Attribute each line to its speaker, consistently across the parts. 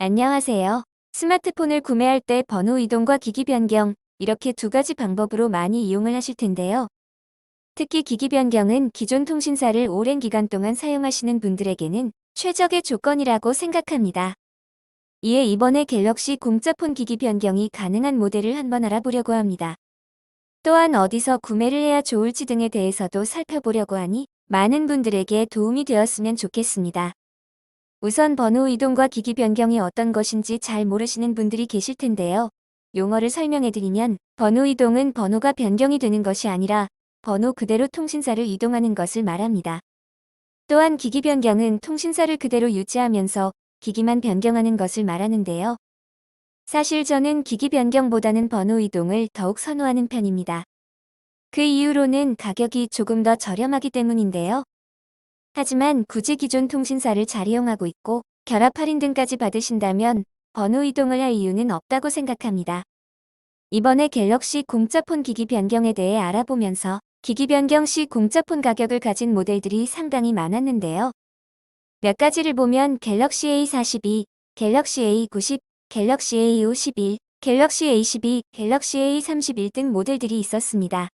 Speaker 1: 안녕하세요. 스마트폰을 구매할 때 번호 이동과 기기 변경, 이렇게 두 가지 방법으로 많이 이용을 하실 텐데요. 특히 기기 변경은 기존 통신사를 오랜 기간 동안 사용하시는 분들에게는 최적의 조건이라고 생각합니다. 이에 이번에 갤럭시 공짜폰 기기 변경이 가능한 모델을 한번 알아보려고 합니다. 또한 어디서 구매를 해야 좋을지 등에 대해서도 살펴보려고 하니 많은 분들에게 도움이 되었으면 좋겠습니다. 우선 번호 이동과 기기 변경이 어떤 것인지 잘 모르시는 분들이 계실 텐데요. 용어를 설명해드리면 번호 이동은 번호가 변경이 되는 것이 아니라 번호 그대로 통신사를 이동하는 것을 말합니다. 또한 기기 변경은 통신사를 그대로 유지하면서 기기만 변경하는 것을 말하는데요. 사실 저는 기기 변경보다는 번호 이동을 더욱 선호하는 편입니다. 그 이유로는 가격이 조금 더 저렴하기 때문인데요. 하지만 굳이 기존 통신사를 잘 이용하고 있고 결합 할인 등까지 받으신다면 번호 이동을 할 이유는 없다고 생각합니다. 이번에 갤럭시 공짜폰 기기 변경에 대해 알아보면서 기기 변경 시 공짜폰 가격을 가진 모델들이 상당히 많았는데요. 몇 가지를 보면 갤럭시 A42, 갤럭시 A90, 갤럭시 A51, 갤럭시 A12, 갤럭시 A31 등 모델들이 있었습니다.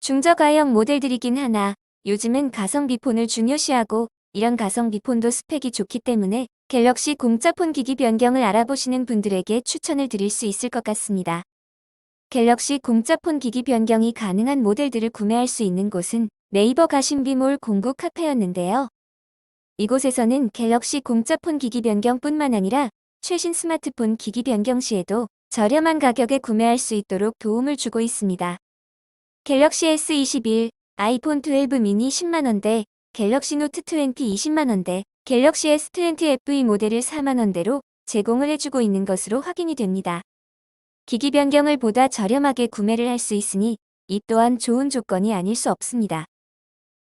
Speaker 1: 중저가형 모델들이긴 하나 요즘은 가성비 폰을 중요시하고 이런 가성비 폰도 스펙이 좋기 때문에 갤럭시 공짜 폰 기기 변경을 알아보시는 분들에게 추천을 드릴 수 있을 것 같습니다. 갤럭시 공짜 폰 기기 변경이 가능한 모델들을 구매할 수 있는 곳은 네이버 가심비몰 공구 카페였는데요. 이곳에서는 갤럭시 공짜 폰 기기 변경뿐만 아니라 최신 스마트폰 기기 변경 시에도 저렴한 가격에 구매할 수 있도록 도움을 주고 있습니다. 갤럭시 S21, 아이폰 12 미니 10만원대, 갤럭시 노트 20 20만원대, 갤럭시 S20 FE 모델을 4만원대로 제공을 해주고 있는 것으로 확인이 됩니다. 기기 변경을 보다 저렴하게 구매를 할 수 있으니 이 또한 좋은 조건이 아닐 수 없습니다.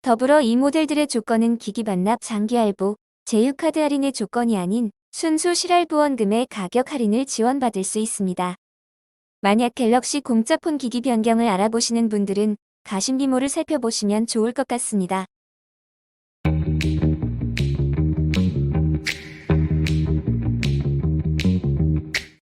Speaker 1: 더불어 이 모델들의 조건은 기기 반납 장기 할부, 제휴카드 할인의 조건이 아닌 순수 실할부원금의 가격 할인을 지원받을 수 있습니다. 만약 갤럭시 공짜폰 기기 변경을 알아보시는 분들은 가심비모를 살펴보시면 좋을 것 같습니다.